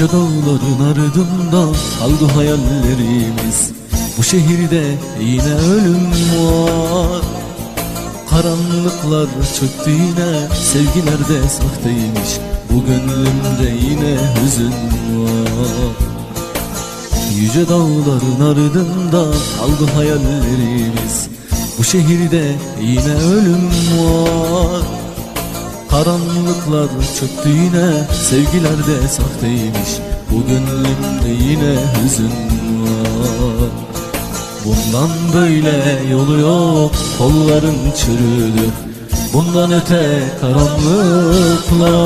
Yüce dağların ardında kaldı hayallerimiz. Bu şehirde yine ölüm var Karanlıklar çöktü yine. Sevgiler de sahteymiş Bu gönlümde yine hüzün var. Yüce dağların ardında kaldı hayallerimiz. Bu şehirde yine ölüm var. Karanlıklar çöktü yine. Sevgiler de sahteymiş Bu gönlümde yine hüzün var Bundan böyle yolu yok Kolların çürüdü. Bundan öte karanlıklar.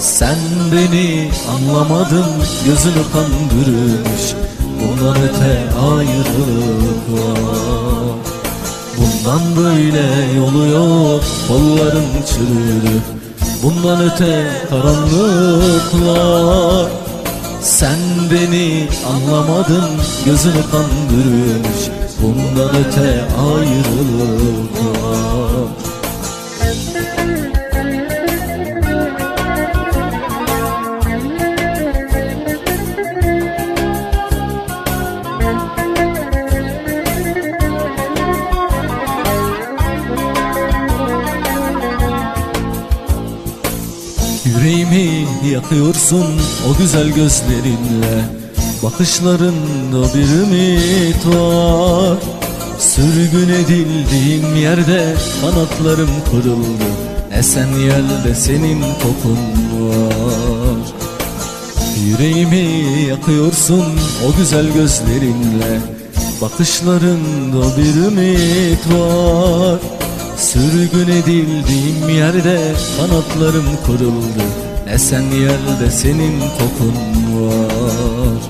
Sen beni anlamadın Gözünü kandırmış Bundan öte ayrılık var Bundan böyle yolu yok Kolların çürüdü. Bundan öte karanlıklar Sen beni anlamadın Gözünü kandırmış Bundan öte ayrılık Yüreğimi yakıyorsun o güzel gözlerinle. Bakışlarında bir ümit var. Sürgün edildiğim yerde kanatlarım kırıldı. Esen yerde senin kokun var. Yüreğimi yakıyorsun o güzel gözlerinle. Bakışlarında bir ümit var Sürgün edildiğim yerde kanatlarım kırıldı Esen yerde senin kokun var.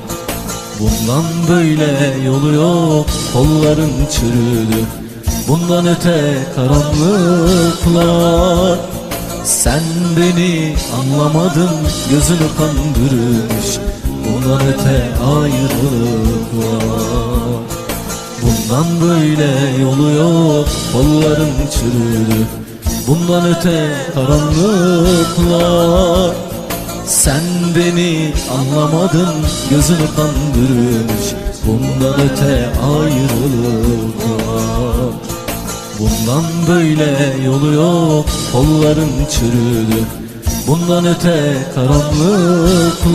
Bundan böyle yolu yok kolların çürüdü. Bundan öte karanlıklar. Sen beni anlamadın gözünü kandırmış Bundan öte ayrılık var Bundan böyle yolu yok kolların çürüdü Bundan öte karanlıklar. Sen beni anlamadın gözünü kandırmış Bundan öte ayrılık var Bundan böyle yolu yok kolların çürüdü Bundan öte karanlıklar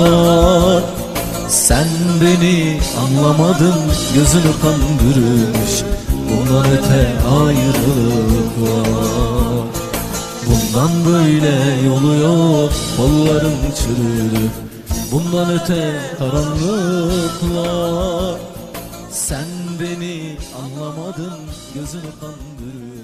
sen beni anlamadın gözünü kandırmış Bundan öte ayrılık var. Bundan böyle yolu yok kolların çürüdü Bundan öte karanlıklar Sen beni anlamadın gözünü kandırmış